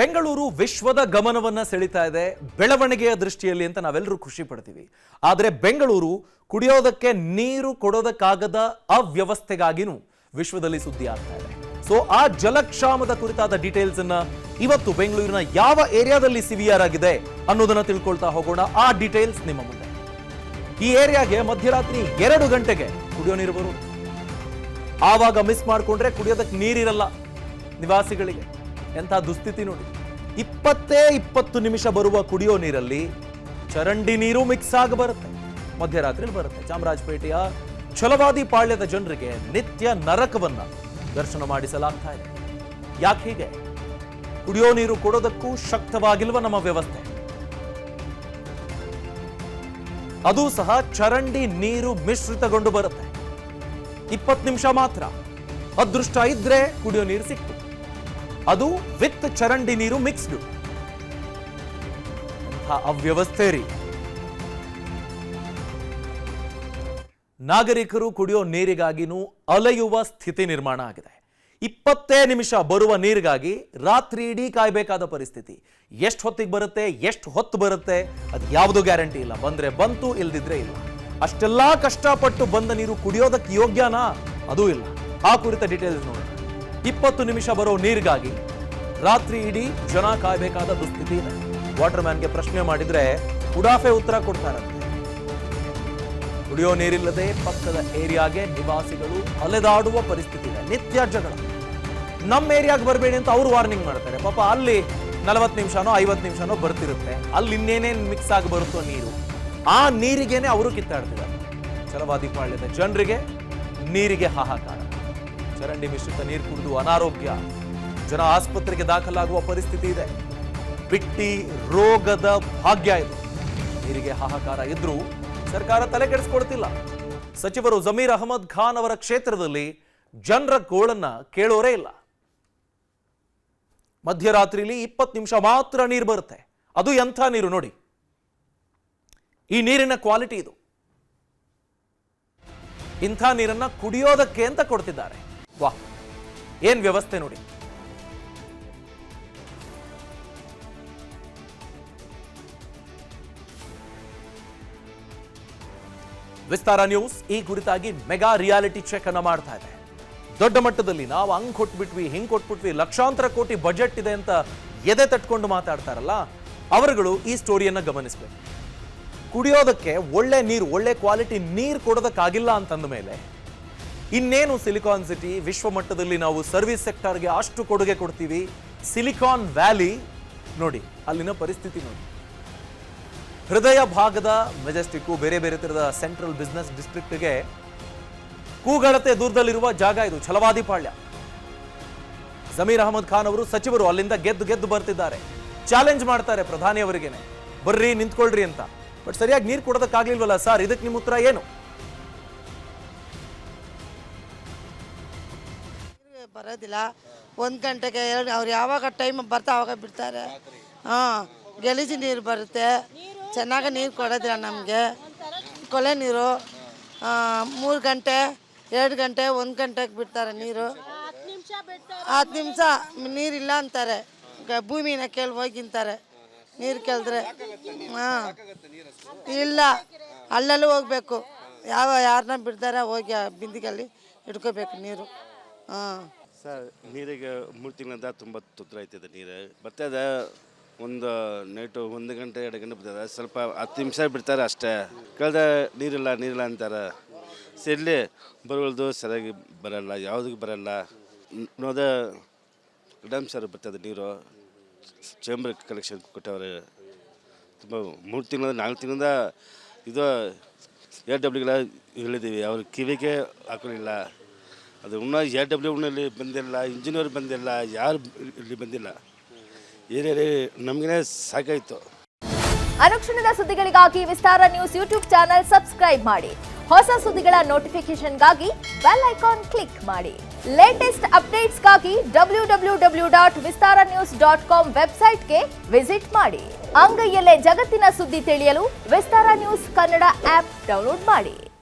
ಬೆಂಗಳೂರು ವಿಶ್ವದ ಗಮನವನ್ನ ಸೆಳೀತಾ ಇದೆ ಬೆಳವಣಿಗೆಯ ದೃಷ್ಟಿಯಲ್ಲಿ ಅಂತ ನಾವೆಲ್ಲರೂ ಖುಷಿ ಪಡ್ತೀವಿ. ಆದರೆ ಬೆಂಗಳೂರು ಕುಡಿಯೋದಕ್ಕೆ ನೀರು ಕೊಡೋದಕ್ಕಾಗದ ಅವ್ಯವಸ್ಥೆಗಾಗಿನೂ ವಿಶ್ವದಲ್ಲಿ ಸುದ್ದಿ ಆಗ್ತಾ ಇದೆ. ಸೊ ಆ ಜಲಕ್ಷಾಮದ ಕುರಿತಾದ ಡೀಟೇಲ್ಸ್ ಅನ್ನ ಇವತ್ತು ಬೆಂಗಳೂರಿನ ಯಾವ ಏರಿಯಾದಲ್ಲಿ ಸಿವಿಯರ್ ಆಗಿದೆ ಅನ್ನೋದನ್ನ ತಿಳ್ಕೊಳ್ತಾ ಹೋಗೋಣ. ಆ ಡೀಟೇಲ್ಸ್ ನಿಮ್ಮ ಮುಂದೆ. ಈ ಏರಿಯಾಗೆ ಮಧ್ಯರಾತ್ರಿ ಎರಡು ಗಂಟೆಗೆ ಕುಡಿಯೋ ನೀರು ಬರು ಆವಾಗ ಮಿಸ್ ಮಾಡ್ಕೊಂಡ್ರೆ ಕುಡಿಯೋದಕ್ಕೆ ನೀರಿರಲ್ಲ. ನಿವಾಸಿಗಳಿಗೆ. ಎಂಥ ದುಸ್ಥಿತಿ ನೋಡಿ. ಇಪ್ಪತ್ತೇ ಇಪ್ಪತ್ತು ನಿಮಿಷ ಬರುವ ಕುಡಿಯೋ ನೀರಲ್ಲಿ ಚರಂಡಿ ನೀರು ಮಿಕ್ಸ್ ಆಗಿ ಬರುತ್ತೆ. ಮಧ್ಯರಾತ್ರಿ ಬರುತ್ತೆ. ಚಾಮರಾಜಪೇಟೆಯ ಛಲವಾದಿ ಪಾಳ್ಯದ ಜನರಿಗೆ ನಿತ್ಯ ನರಕವನ್ನ ದರ್ಶನ ಮಾಡಿಸಲಾಗ್ತಾ ಇದೆ. ಯಾಕೆ ಹೀಗೆ? ಕುಡಿಯೋ ನೀರು ಕೊಡೋದಕ್ಕೂ ಶಕ್ತವಾಗಿಲ್ವ ನಮ್ಮ ವ್ಯವಸ್ಥೆ? ಅದು ಸಹ ಚರಂಡಿ ನೀರು ಮಿಶ್ರಿತಗೊಂಡು ಬರುತ್ತೆ. ಇಪ್ಪತ್ತು ನಿಮಿಷ ಮಾತ್ರ. ಅದೃಷ್ಟ ಇದ್ರೆ ಕುಡಿಯೋ ನೀರು ಸಿಕ್ತು. ಅದು ವಿತ್ ಚರಂಡಿ ನೀರು ಮಿಕ್ಸ್ಡ್. ಅವ್ಯವಸ್ಥೆ ರೀ. ನಾಗರಿಕರು ಕುಡಿಯೋ ನೀರಿಗಾಗಿನೂ ಅಲೆಯುವ ಸ್ಥಿತಿ ನಿರ್ಮಾಣ ಆಗಿದೆ. ಇಪ್ಪತ್ತೇ ನಿಮಿಷ ಬರುವ ನೀರಿಗಾಗಿ ರಾತ್ರಿ ಇಡೀ ಕಾಯಬೇಕಾದ ಪರಿಸ್ಥಿತಿ. ಎಷ್ಟು ಹೊತ್ತಿಗೆ ಬರುತ್ತೆ, ಎಷ್ಟು ಹೊತ್ತು ಬರುತ್ತೆ, ಅದು ಯಾವುದು ಗ್ಯಾರಂಟಿ ಇಲ್ಲ. ಬಂದ್ರೆ ಬಂತು, ಇಲ್ದಿದ್ರೆ ಇಲ್ಲ. ಅಷ್ಟೆಲ್ಲಾ ಕಷ್ಟಪಟ್ಟು ಬಂದ ನೀರು ಕುಡಿಯೋದಕ್ಕೆ ಯೋಗ್ಯನಾ? ಅದೂ ಇಲ್ಲ. ಆ ಕುರಿತ ಡೀಟೇಲ್ಸ್ ನೋಡಿ. ಇಪ್ಪತ್ತು ನಿಮಿಷ ಬರೋ ನೀರಿಗಾಗಿ ರಾತ್ರಿ ಇಡೀ ಜನ ಕಾಯಬೇಕಾದ ದುಸ್ಥಿತಿ ಇದೆ. ವಾಟರ್ ಮ್ಯಾನ್ಗೆ ಪ್ರಶ್ನೆ ಮಾಡಿದ್ರೆ ಉಡಾಫೆ ಉತ್ತರ ಕೊಡ್ತಾರಂತೆ. ಕುಡಿಯೋ ನೀರಿಲ್ಲದೆ ಪಕ್ಕದ ಏರಿಯಾಗೆ ನಿವಾಸಿಗಳು ಅಲೆದಾಡುವ ಪರಿಸ್ಥಿತಿ ಇದೆ. ನಿತ್ಯ ಜಗಳ. ನಮ್ಮ ಏರಿಯಾಗೆ ಬರಬೇಡಿ ಅಂತ ಅವರು ವಾರ್ನಿಂಗ್ ಮಾಡ್ತಾರೆ. ಪಾಪ ಅಲ್ಲಿ ನಲವತ್ತು ನಿಮಿಷನೋ, ಐವತ್ತು ನಿಮಿಷನೋ ಬರ್ತಿರುತ್ತೆ. ಅಲ್ಲಿ ಇನ್ನೇನೇನು ಮಿಕ್ಸ್ ಆಗಿ ಬರುತ್ತೋ ನೀರು. ಆ ನೀರಿಗೇನೆ ಅವರು ಕಿತ್ತಾಡ್ತಿದ್ದಾರೆ. ಛಲವಾದಿ ಪಾಳ್ಯದ ಜನರಿಗೆ ನೀರಿಗೆ ಹಾಹಾಕಾರ. ಚರಂಡಿ ಮಿಶ್ರಿತ ನೀರು ಕುಡಿದು ಅನಾರೋಗ್ಯ, ಜನ ಆಸ್ಪತ್ರೆಗೆ ದಾಖಲಾಗುವ ಪರಿಸ್ಥಿತಿ ಇದೆ. ಬಿಟ್ಟಿ ರೋಗದ ಭಾಗ್ಯ ಇದು. ನೀರಿಗೆ ಹಾಹಾಕಾರ ಇದ್ರೂ ಸರ್ಕಾರ ತಲೆ ಕೆಡಿಸ್ಕೊಡ್ತಿಲ್ಲ. ಸಚಿವರು ಜಮೀರ್ ಅಹಮದ್ ಖಾನ್ ಅವರ ಕ್ಷೇತ್ರದಲ್ಲಿ ಜನರ ಗೋಳನ್ನ ಕೇಳೋರೇ ಇಲ್ಲ. ಮಧ್ಯರಾತ್ರಿಲಿ ಇಪ್ಪತ್ತು ನಿಮಿಷ ಮಾತ್ರ ನೀರು ಬರುತ್ತೆ. ಅದು ಎಂಥ ನೀರು ನೋಡಿ. ಈ ನೀರಿನ ಕ್ವಾಲಿಟಿ ಇದು. ಇಂಥ ನೀರನ್ನ ಕುಡಿಯೋದಕ್ಕೆ ಅಂತ ಕೊಡ್ತಿದ್ದಾರೆ. ವಾ ಏನ್ ವ್ಯವಸ್ಥೆ ನೋಡಿ. ವಿಸ್ತಾರ ನ್ಯೂಸ್, ಈ ಕುರಿತಾಗಿ ಮೆಗಾ ರಿಯಾಲಿಟಿ ಚೆಕ್ ಅನ್ನ ಮಾಡ್ತಾ ಇದೆ. ದೊಡ್ಡ ಮಟ್ಟದಲ್ಲಿ ನಾವು ಹಂಗ್ ಕೊಟ್ಬಿಟ್ವಿ, ಹಿಂಗ್ ಕೊಟ್ಬಿಟ್ವಿ, ಲಕ್ಷಾಂತರ ಕೋಟಿ ಬಜೆಟ್ ಇದೆ ಅಂತ ಎದೆ ತಟ್ಕೊಂಡು ಮಾತಾಡ್ತಾರಲ್ಲ, ಅವರುಗಳು ಈ ಸ್ಟೋರಿಯನ್ನ ಗಮನಿಸಬೇಕು. ಕುಡಿಯೋದಕ್ಕೆ ಒಳ್ಳೆ ನೀರು, ಒಳ್ಳೆ ಕ್ವಾಲಿಟಿ ನೀರು ಕೊಡೋದಕ್ಕಾಗಿಲ್ಲ ಅಂತಂದ ಮೇಲೆ ಇನ್ನೇನು ಸಿಲಿಕಾನ್ ಸಿಟಿ? ವಿಶ್ವ ಮಟ್ಟದಲ್ಲಿ ನಾವು ಸರ್ವಿಸ್ ಸೆಕ್ಟರ್ಗೆ ಅಷ್ಟು ಕೊಡುಗೆ ಕೊಡ್ತೀವಿ. ಸಿಲಿಕಾನ್ ವ್ಯಾಲಿ ನೋಡಿ, ಅಲ್ಲಿನ ಪರಿಸ್ಥಿತಿ ನೋಡಿ. ಹೃದಯ ಭಾಗದ ಮೆಜೆಸ್ಟಿಕ್ಕು, ಬೇರೆ ಬೇರೆ ತರದ ಸೆಂಟ್ರಲ್ ಬಿಸ್ನೆಸ್ ಡಿಸ್ಟ್ರಿಕ್ಟ್ಗೆ ಕೂಗಳತೆ ದೂರದಲ್ಲಿರುವ ಜಾಗ ಇದು, ಛಲವಾದಿಪಾಳ್ಯ. ಜಮೀರ್ ಅಹಮದ್ ಖಾನ್ ಅವರು ಸಚಿವರು ಅಲ್ಲಿಂದ ಗೆದ್ದು ಗೆದ್ದು ಬರ್ತಿದ್ದಾರೆ. ಚಾಲೆಂಜ್ ಮಾಡ್ತಾರೆ ಪ್ರಧಾನಿ ಅವರಿಗೇನೆ. ಬರ್ರಿ, ನಿಂತ್ಕೊಳ್ರಿ ಅಂತ. ಬಟ್ ಸರಿಯಾಗಿ ನೀರು ಕೊಡೋದಕ್ಕಾಗ್ಲಿಲ್ವಲ್ಲ ಸರ್? ಇದಕ್ಕೆ ನಿಮ್ಮ ಉತ್ತರ ಏನು? ಬರೋದಿಲ್ಲ. ಒಂದು ಗಂಟೆಗೆ ಎರಡು, ಅವ್ರು ಯಾವಾಗ ಟೈಮ್ ಬರ್ತಾ ಅವಾಗ ಬಿಡ್ತಾರೆ. ಹಾಂ, ಗಲೀಜು ನೀರು ಬರುತ್ತೆ. ಚೆನ್ನಾಗಿ ನೀರು ಕೊಡೋದಿಲ್ಲ ನಮಗೆ. ಕೊಳೆ ನೀರು. ಮೂರು ಗಂಟೆ, ಎರಡು ಗಂಟೆ, ಒಂದು ಗಂಟೆಗೆ ಬಿಡ್ತಾರೆ ನೀರು. ಹತ್ತು ನಿಮಿಷ ನೀರಿಲ್ಲ ಅಂತಾರೆ. ಭೂಮಿನ ಕೇಳಿ ಹೋಗಿಂತಾರೆ ನೀರು ಕೇಳಿದ್ರೆ. ಹಾಂ. ಇಲ್ಲ. ಅಲ್ಲಲ್ಲೂ ಹೋಗ್ಬೇಕು. ಯಾವ ಯಾರನ್ನ ಬಿಡ್ತಾರೆ ಹೋಗಿ ಆ ಬಿಂದಿಗೆಲ್ಲಿ ಇಟ್ಕೋಬೇಕು ನೀರು. ಹಾಂ. ಸರ್, ನೀರಿಗೆ ಮೂರು ತಿಂಗಳಿಂದ ತುಂಬ ತೊಂದರೆ ಆಯ್ತದೆ ನೀರು. ಬರ್ತದೆ ಒಂದು ನೈಟು ಒಂದು ಗಂಟೆ, ಎರಡು ಗಂಟೆ ಬರ್ತದೆ ಸ್ವಲ್ಪ ಹತ್ತು ನಿಮಿಷ ಬಿಡ್ತಾರೆ ಅಷ್ಟೇ. ಕಳೆದ ನೀರಿಲ್ಲ ನೀರಿಲ್ಲ ಅಂತಾರೆ. ಸಿಡ್ಲಿ ಬರುವಲ್ದು ಸರಿಯಾಗಿ ಬರಲ್ಲ ಯಾವುದಕ್ಕೆ ಬರಲ್ಲ. ನೋದ ಡ್ಯಾಮ್ ಸರ್ ಬರ್ತದೆ ನೀರು. ಚೇಂಬರ್ ಕಲೆಕ್ಷನ್ ಕೊಟ್ಟವ್ರೆ. ತುಂಬ ಮೂರು ತಿಂಗಳ, ನಾಲ್ಕು ತಿಂಗಳಿಂದ ಇದು ಎ ಡಬ್ಲ್ಯೂಗೆಲ್ಲ ಹೇಳಿದ್ದೀವಿ ಅವ್ರ ಕಿವಿಗೆ ಹಾಕೊಳ್ಳಿಲ್ಲ ಅದು ಇನ್ನೂ ಎ ಡಬ್ಲ್ಯೂ ನಲ್ಲಿ ಬಂದಿಲ್ಲ ಇಂಜಿನಿಯರ್ ಬಂದಿಲ್ಲ ಯಾರು ಇಲ್ಲಿ ಬಂದಿಲ್ಲ. ಏನೇ ನಮಗೇ ಸಾಕಾಯಿತು. ಅನುಕ್ಷಣದ ಸುದ್ದಿಗಳಿಗಾಗಿ Vistara news YouTube channel subscribe ಮಾಡಿ. ಹೊಸ ಸುದ್ದಿಗಳ ನೋಟಿಫಿಕೇಶನ್ಗಾಗಿ ಬೆಲ್ ಐಕಾನ್ ಕ್ಲಿಕ್ ಮಾಡಿ. Latest ಅಪ್ಡೇಟ್ಸ್ಗಾಗಿ W W W dot Vistara news dot com ವೆಬ್ಸೈಟ್ಗೆ ವಿಸಿಟ್ ಮಾಡಿ. ಅಂಗೈಯಲ್ಲೇ ಜಗತ್ತಿನ ಸುದ್ದಿ ತಿಳಿಯಲು Vistara news Kannada app download ಮಾಡಿ.